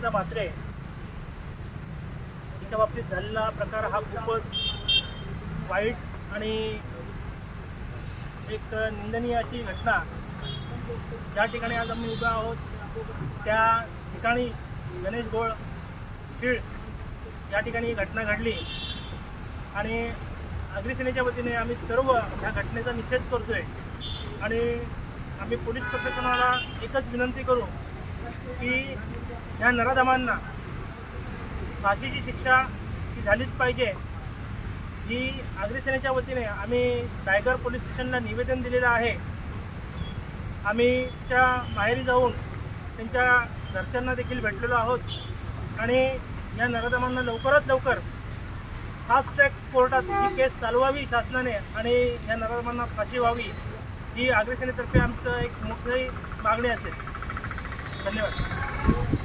सुचेता म्हात्रे तिच्या बाबतीत झालेला प्रकार हा खूपच वाईट आणि एक निंदनीय अशी घटना. ज्या ठिकाणी आज आम्ही उभा आहोत त्या ठिकाणी गणेश गोळ शिळ या ठिकाणी ही घटना घडली. आणि अग्निसेनेच्या वतीने आम्ही सर्व ह्या घटनेचा निषेध करतोय. आणि आम्ही पोलीस प्रशासनाला एकच विनंती करू ह्या नराधमांना फाशीची शिक्षा ही झालीच पाहिजे. ही अग्रसेनेच्या वतीने आम्ही टायगर पोलीस स्टेशनला निवेदन दिलेलं आहे. आम्ही त्या माहेरी जाऊन त्यांच्या घरच्यांना देखील भेटलेलो आहोत. आणि या नराधमांना लवकरात लवकर फास्ट ट्रॅक कोर्टात ही केस चालवावी शासनाने आणि या नराधमांना फाशी व्हावी ही अग्रसेनेतर्फे आमचं एक मोठी मागणी असेल. धन्यवाद.